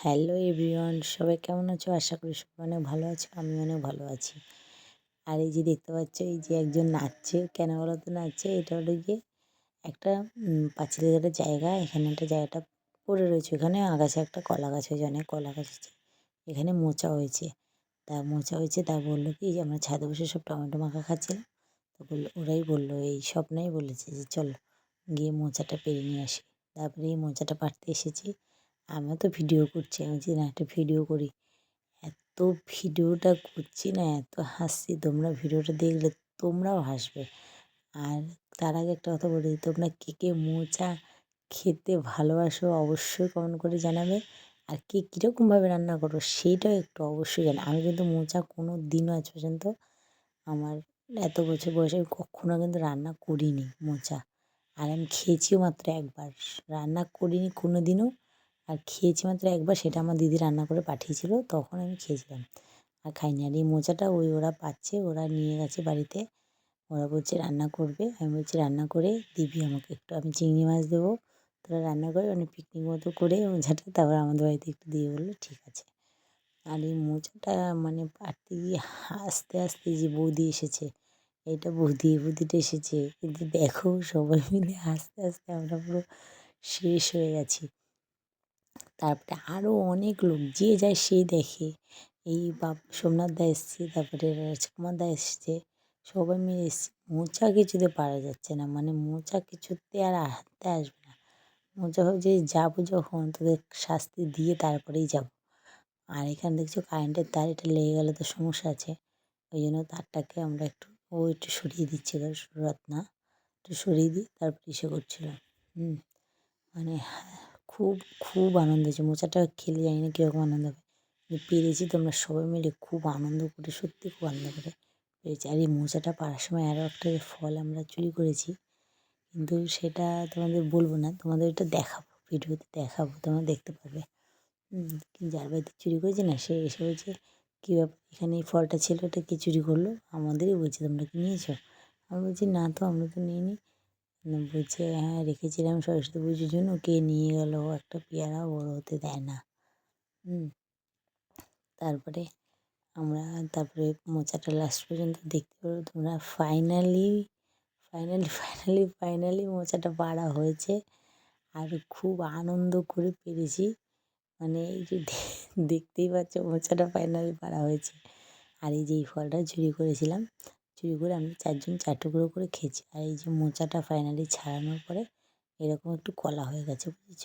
Hello everyone, সবাই কেমন আছো? আশা করি সবাই অনেক ভালো আছো, আমি অনেক ভালো আছি। আর এই যে দেখতে পাচ্ছ, এই যে একজন নাচছে, কেন বলো তো নাচছে? এটা হলো গিয়ে একটা পাঁচিলের একটা জায়গা, এখানে একটা জায়গাটা পড়ে রয়েছে। এখানে আগাছা, একটা কলা গাছ হয়েছে, অনেক কলা গাছ আছে এখানে মোচা হয়েছে। তা মোচা হয়েছে, তা বলল কি আমরা ছাদে বসে সব টমেটো মাখা খাচ্ছিলাম। তো বলল, ওরাই বলল, এই স্বপ্নেই বলেছে যে চলো গিয়ে মোচাটা পেরে নিয়ে আসি। তারপরে এই মোচাটা পাড়তে এসেছি। আমিও তো ভিডিও করছি, আমি যে না একটা ভিডিও করি। এত ভিডিওটা করছি না, এত হাসছি, তোমরা ভিডিওটা দেখলে তোমরাও হাসবে। আর তার আগে একটা কথা বলি, তোমরা কে কে মোচা খেতে ভালোবাসো অবশ্যই কমেন্ট করে জানাবে। আর কে কীরকমভাবে রান্না করো সেইটাও একটু অবশ্যই জানা আমি কিন্তু মোচা কোনো দিনও আজ পর্যন্ত আমার এত বছর বয়সে আমি কখনও কিন্তু রান্না করিনি মোচা। আর আমি খেয়েছিও মাত্র একবার, রান্না করিনি কোনো দিনও আর খেয়েছি মাত্র একবার, সেটা আমার দিদি রান্না করে পাঠিয়েছিল, তখন আমি খেয়েছিলাম। আর খাইনি। আর এই মোচাটা ওই ওরা পাচ্ছে, ওরা নিয়ে গেছে বাড়িতে, ওরা বলছে রান্না করবে। আমি বলছি রান্না করে দিবি আমাকে একটু, আমি চিংড়ি মাছ দেবো, তোরা রান্না করে মানে পিকনিক মতো করে মোচাটা তারপর আমাদের বাড়িতে একটু দিয়ে বলল, ঠিক আছে। আর এই মোচাটা মানে পাড়তে গিয়ে আস্তে আস্তে যে বৌদি এসেছে, এটা বৌদি বৌদিটা এসেছে, কিন্তু দেখো সবাই মিলে আস্তে আস্তে আমরা পুরো শেষ হয়ে গেছি। তারপরে আরও অনেক লোক যে যায় সেই দেখে। এই বাপ সোমনাথ দা এসছে, তারপরে রাজকুমার দা এসছে, সবাই মিলে এসছে মোচা কিছুতে পারা যাচ্ছে না। মানে মোচা কিছুতে আর হাতে আসবে না। মোচা ভাবছে যাব যখন তোদের শাস্তি দিয়ে তারপরেই যাব। আর এখানে দেখছ কারেন্টের তার এটা লেগে গেলে, তো সমস্যা আছে। ওই জন্য তারটাকে আমরা একটু, ও একটু সরিয়ে দিচ্ছে না, একটু সরিয়ে দিই তারপরে ইসে করছিল হুম মানে খুব খুব আনন্দ হয়েছে। মোচাটা খেলে জানি না কীরকম আনন্দ হবে। পেরেছি তোমরা সবাই মিলে খুব আনন্দ করে, সত্যি খুব আনন্দ করে পেরেছি। আর এই মোচাটা পাড়ার সময় আরও একটা ফল আমরা চুরি করেছি। কিন্তু সেটা তোমাদের বলব না, তোমাদের এটা দেখাবো, ভিডিওতে দেখাবো, তোমরা দেখতে পারবে। যার বাড়িতে চুরি করেছি না, সে এসে বলছে, কী ব্যাপার? এখানে এই ফলটা ছিল, এটা কে চুরি করল? আমাদেরই বলছে, তোমরা কি নিয়েছো? আমি বলছি, না তো, আমরা তো নিইনি। বলছে হ্যাঁ রেখেছিলাম সরস্বতী পুজোর জন্য। কে নিয়ে গেল? একটা পেয়ারা বড় হতে দেয় না। হুম। তারপরে আমরা, তারপরে মোচাটা লাস্ট পর্যন্ত দেখতে পারো তোমরা ফাইনালি ফাইনালি ফাইনালি ফাইনালি মোচাটা পাড়া হয়েছে। আর খুব আনন্দ করে পেরেছি। মানে এই যে দেখতেই পাচ্ছ মোচাটা ফাইনালি পাড়া হয়েছে। আর এই যে এই ফলটা চুরি করেছিলাম। করে আমরা চারজন চার টুকরো করে খেয়েছি। আর এই যে মোচাটা ফাইনালি ছাড়ানোর পরে এরকম একটু কলা হয়ে গেছে, বুঝেছ?